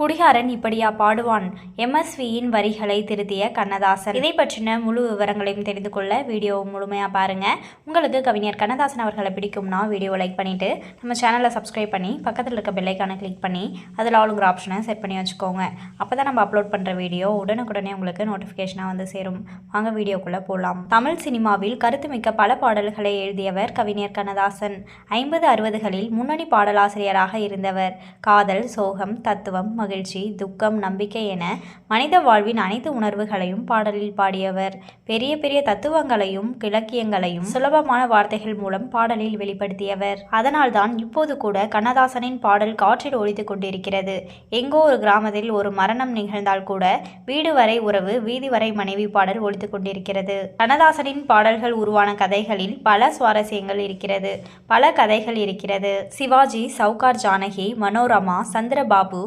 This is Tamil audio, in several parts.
குடிகாரன் இப்படியா பாடுவான்? எம்எஸ்வியின் வரிகளை திருத்திய கண்ணதாசன். இதை பற்றின முழு விவரங்களையும் தெரிந்து கொள்ள வீடியோ முழுமையாக பாருங்க. உங்களுக்கு கவிஞர் கண்ணதாசன் அவர்களை பிடிக்கும்னா வீடியோ லைக் பண்ணிட்டு நம்ம சேனலை சப்ஸ்கிரைப் பண்ணி பக்கத்தில் இருக்க பெல்லைக்கான கிளிக் பண்ணி அதில் ஆளுங்கிற ஆப்ஷனை செட் பண்ணி வச்சுக்கோங்க. அப்போ தான் நம்ம அப்லோட் பண்ணுற வீடியோ உடனுக்குடனே உங்களுக்கு நோட்டிஃபிகேஷனாக வந்து சேரும். வாங்க வீடியோக்குள்ளே போகலாம் தமிழ் சினிமாவில் கருத்துமிக்க பல பாடல்களை எழுதியவர் கவிஞர் கண்ணதாசன். ஐம்பது அறுபதுகளில் முன்னணி பாடலாசிரியராக இருந்தவர். காதல் சோகம் தத்துவம் மகிழ்ச்சி. துக்கம் நம்பிக்கை என மனித வாழ்வின் அனைத்து உணர்வுகளையும் பாடலில் பாடியவர். பெரிய பெரிய தத்துவங்களையும் இலக்கியங்களையும் சுலபமான வார்த்தைகள் மூலம் பாடலில் வெளிப்படுத்தியவர். அதனால்தான் இப்போது கூட கண்ணதாசனின் பாடல் காற்றில் ஒலித்துக் கொண்டிருக்கிறது. எங்கோ ஒரு கிராமத்தில் ஒரு மரணம் நிகழ்ந்தால் கூட வீடு வரை உறவு வீதி வரை மனைவி பாடல் ஒலித்துக் கொண்டிருக்கிறது. கண்ணதாசனின் பாடல்கள் உருவான கதைகளில் பல சுவாரஸ்யங்கள் இருக்கிறது. பல கதைகள் இருக்கிறது. சிவாஜி சவுகார் ஜானகி மனோரமா சந்திரபாபு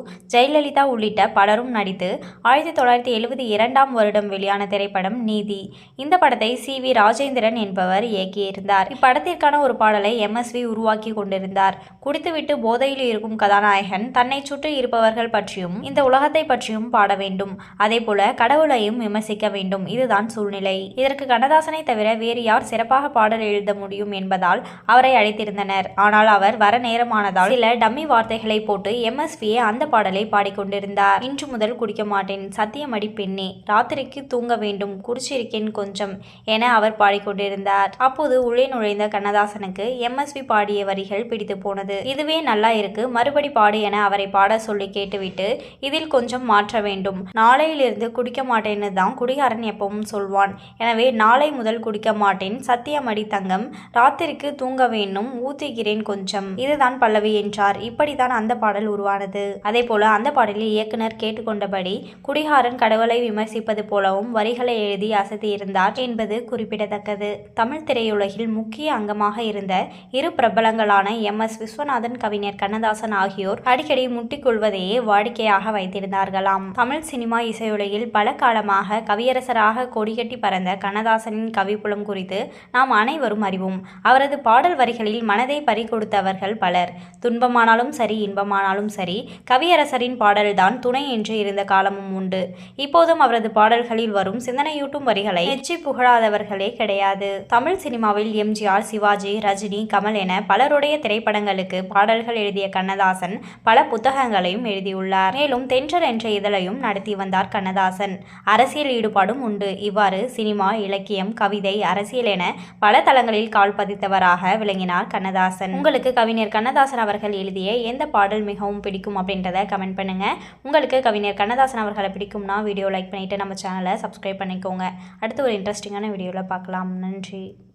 ஜெயலலிதா உள்ளிட்ட பலரும் நடித்து ஆயிரத்தி தொள்ளாயிரத்தி எழுபத்தி இரண்டாம் வருடம் வெளியான திரைப்படம் நீதி. இந்த படத்தை சி வி ராஜேந்திரன் என்பவர் இயக்கியிருந்தார். இப்படத்திற்கான ஒரு பாடலை எம்எஸ்வி உருவாக்கி கொண்டிருந்தார். குடித்துவிட்டு போதையில் இருக்கும் கதாநாயகன் தன்னை சுற்றி இருப்பவர்கள் பற்றியும் இந்த உலகத்தை பற்றியும் பாட வேண்டும். அதேபோல கடவுளையும் விமர்சிக்க வேண்டும். இதுதான் சூழ்நிலை. இதற்கு கண்ணதாசனை தவிர வேறு யார் சிறப்பாக பாடல் எழுத முடியும் என்பதால் அவரை அழைத்திருந்தனர். ஆனால் அவர் வர நேரமானதால் சில டம்மி வார்த்தைகளை போட்டு எம்எஸ்வியே அந்த பாடலை பாடிக்கொண்டிருந்தார் இன்று முதல் குடிக்க மாட்டேன் சத்தியமடி பெண்ணே ராத்திரிக்கு தூங்க வேண்டும். குடிச்சிருக்கேன் கொஞ்சம் என அவர் பாடிக்கொண்டிருந்தார். அப்போது உள்ளே நுழைந்த கண்ணதாசனுக்கு எம்எஸ்வி பாடிய வரிகள் பிடித்து போனது. இதுவே நல்லா இருக்கு. மறுபடி பாடு என அவரை பாட சொல்லி கேட்டுவிட்டு இதில் கொஞ்சம் மாற்ற வேண்டும். நாளையிலிருந்து குடிக்க மாட்டேன்னு தான் குடிகாரன் எப்பவும் சொல்வான். எனவே நாளை முதல் குடிக்க மாட்டேன் சத்தியமடி தங்கம் ராத்திரிக்கு தூங்க வேண்டும். ஊத்துகிறேன் கொஞ்சம். இதுதான் பல்லவி என்றார். இப்படித்தான் அந்த பாடல் உருவானது. அதே போல அந்த பாடலில் இயக்குனர் கேட்டுக்கொண்டபடி குடிகாரன் கடவுளை விமர்சிப்பது போலவும் வரிகளை எழுதி அசத்தியிருந்தார் என்பது குறிப்பிடத்தக்கது. தமிழ் திரையுலகில் முக்கிய அங்கமாக இருந்த இரு பிரபலங்களான எம். எஸ். விஸ்வநாதன் கவிஞர் கண்ணதாசன் ஆகியோர் அடிக்கடி முட்டிக்கொள்வதையே வாடிக்கையாக வைத்திருந்தார்களாம். தமிழ் சினிமா இசையுலகில் பல காலமாக கவியரசராக கொடிகட்டி பறந்த கண்ணதாசனின் கவிப்புலம் குறித்து நாம் அனைவரும் அறிவோம். அவரது பாடல் வரிகளில் மனதை பறிகொடுத்தவர்கள் பலர். துன்பமானாலும் சரி இன்பமானாலும் சரி கவியரசரின் பாடல்தான் துணை என்று இருந்த காலமும் உண்டு. இப்போதும் அவரது பாடல்களில் வரும் சிந்தனையூட்டும் வரிகளை எச்சி புகழாதவர்களே கிடையாது. தமிழ் சினிமாவில் எம்ஜிஆர் சிவாஜி ரஜினி கமல் என பலருடைய திரைப்படங்களுக்கு பாடல்கள் எழுதிய கண்ணதாசன் பல புத்தகங்களையும் எழுதியுள்ளார். மேலும் தென்றல் என்ற இதழையும் நடத்தி வந்தார் கண்ணதாசன். அரசியல் ஈடுபாடும் உண்டு. இவ்வாறு சினிமா இலக்கியம் கவிதை அரசியல் என பல தளங்களில் கால் பதித்தவராக விளங்கினார் கண்ணதாசன். உங்களுக்கு கவிஞர் கண்ணதாசன் அவர்கள் எழுதிய எந்த பாடல் மிகவும் பிடிக்கும் அப்படின்றத கமெண்ட் பண்ணுங்க. உங்களுக்கு கவிஞர் கண்ணதாசன் அவர்களை பிடிக்கும்னா வீடியோ லைக் பண்ணிட்டு நம்ம சேனலை சப்ஸ்கிரைப் பண்ணிக்கோங்க. அடுத்து ஒரு இன்ட்ரெஸ்டிங்கான வீடியோவில் பார்க்கலாம். நன்றி.